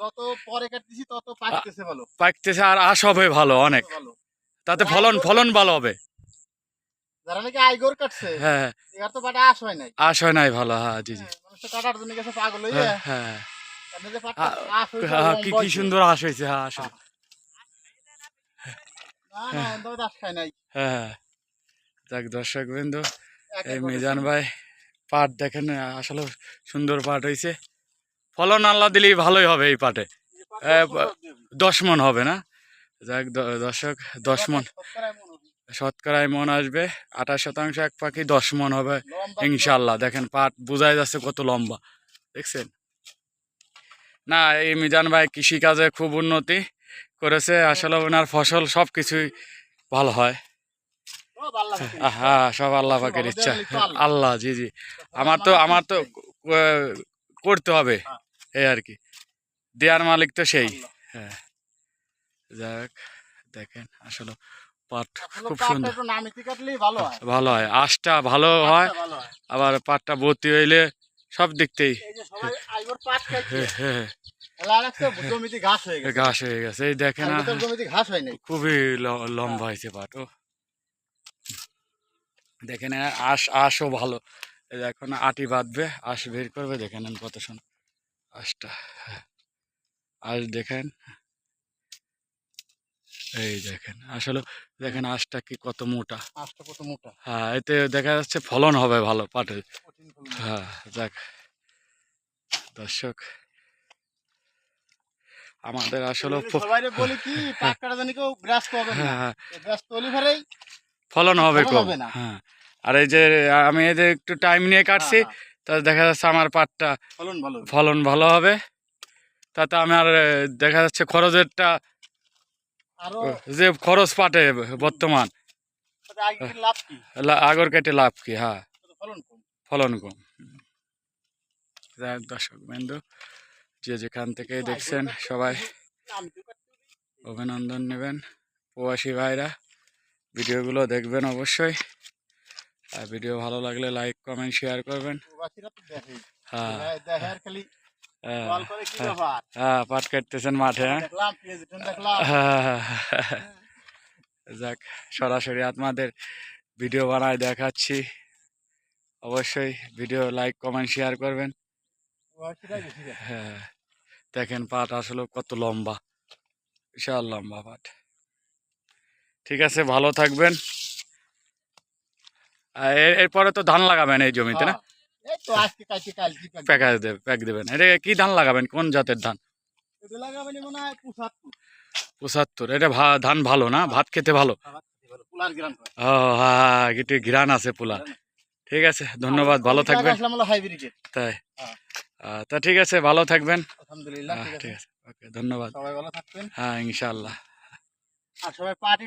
যত পরে কাটতেছি তত পাকতেছে ভালো। পাকতেছে আর আশ হবে ভালো অনেক। তাতে ফলন ফলন ভালো হবে। যারা নাকি আইগর কাটছে হ্যাঁ এবার তো বাটা আশ হয় নাই। আশ হয় নাই ভালো হ্যাঁ জি জি। হ্যাঁ, মানুষ তো কাটার জন্য গেছে পাগল হয়ে হ্যাঁ। হ্যাঁ হ্যাঁ, কি কি সুন্দর আশ হয়েছে হ্যাঁ আশ হ্যাঁ যাক দর্শক বিন্দু এই মিজান ভাই পাট দেখেন আসলে সুন্দর পাট হয়েছে ফলন আল্লাহ দিলেই ভালোই হবে এই পাটে। দশ মন হবে না? যাক দর্শক দশ মন। শতকরায় মন আসবে আঠাশ শতাংশ এক পাখি দশ মন হবে ইনশাল্লাহ দেখেন পাট বোঝাই যাচ্ছে কত লম্বা। দেখছেন? না এই মিজান ভাই কৃষিকাজে খুব উন্নতি করেছে। আসলে ওনার ফসল সব কিছুই ভালো হয়। হ্যাঁ সব আল্লাহ পাকের ইচ্ছা। আল্লাহ। জি জি। আমার তো আমার তো করতে হবে। হ্যাঁ। এই আর কি দেয়ার মালিক তো সেই হ্যাঁ। যাক দেখেন আসলে পাট খুব সুন্দর। ভালো হয়। হয়। আঁশটা ভালো হয় পাটটা ভালো হয়। আবার পাটটা ভর্তি হইলে সব দিক থেকেই এই যে সবাই আইগর পাট খাইছে। হ্যাঁ, হ্যাঁ, ঘাস হয়ে গেছে। হয়ে এই দেখেন হয় খুবই লম্বা হয়েছে পাট ও। দেখেন আশ আশও ভালো। এখন আটি বাঁধবে আশ বের করবে দেখে নেন কত শোন আঁশটা হ্যাঁ। আঁশ দেখেন এই দেখেন আসলে দেখেন আঁশটা কি কত মোটা। আঁশটা কত মোটা? হ্যাঁ এতে দেখা যাচ্ছে ফলন হবে ভালো পাটের। হ্যাঁ যাক। দর্শক আমাদের আসলে বলি কি পাট কাটা জানি কেউ ব্যস্ত হবে না। হ্যাঁ ব্যস্ত হলে ফেরেই ফলন হবে কম হবে না। হ্যাঁ। আর এই যে আমি এই যে একটু টাইম নিয়ে কাটছি তা দেখা যাচ্ছে আমার পাটটা ফলন ভালো হবে। ফলন ভালো হবে। তাতে আমার দেখা যাচ্ছে খরচেরটা যে খরচ পাটে বর্তমান। তাতে আগের কেটে লাভ কি হ্যাঁ। ফলন কম। দর্শক বিন্দু যে যেখান থেকে দেখছেন সবাই। অভিনন্দন নেবেন। প্রবাসী ভাইরা ভিডিওগুলো দেখবেন অবশ্যই। আর ভিডিও ভালো লাগলে লাইক কমেন্ট শেয়ার করবেন। হ্যাঁ। হ্যাঁ, হ্যাঁ। হ্যাঁ পাট কাটতেছেন মাঠে হ্যাঁ? দেখলাম যাক সরাসরি আপনাদের ভিডিও বানায় দেখাচ্ছি। অবশ্যই ভিডিও লাইক কমেন্ট শেয়ার করবেন। হ্যাঁ দেখেন পাট আসলে কত লম্বা। বিশাল লম্বা পাট। ঠিক আছে ভালো থাকবেন। এরপরে তো ধান লাগাবেন এই জমিতে না? হ্যাঁ। এই তো আজকে কালকে কালকে কালকে। প্যাকা দেবে প্যাক দেবেন। এটা কি ধান লাগাবেন? কোন জাতের ধান? পঁচাত্তর। এটা ধান ভালো না? ভাত খেতে ভালো। ও হ্যাঁ একটু ঘিরান আছে পোলা ঠিক আছে ধন্যবাদ ভালো থাকবেন। তাই। হ্যাঁ। তা ঠিক আছে ভালো থাকবেন। আলহামদুলিল্লাহ ঠিক আছে। ঠিক আছে ওকে ধন্যবাদ। সবাই ভালো থাকবেন। হ্যাঁ ইনশাআল্লাহ। আর সবাই পার্টি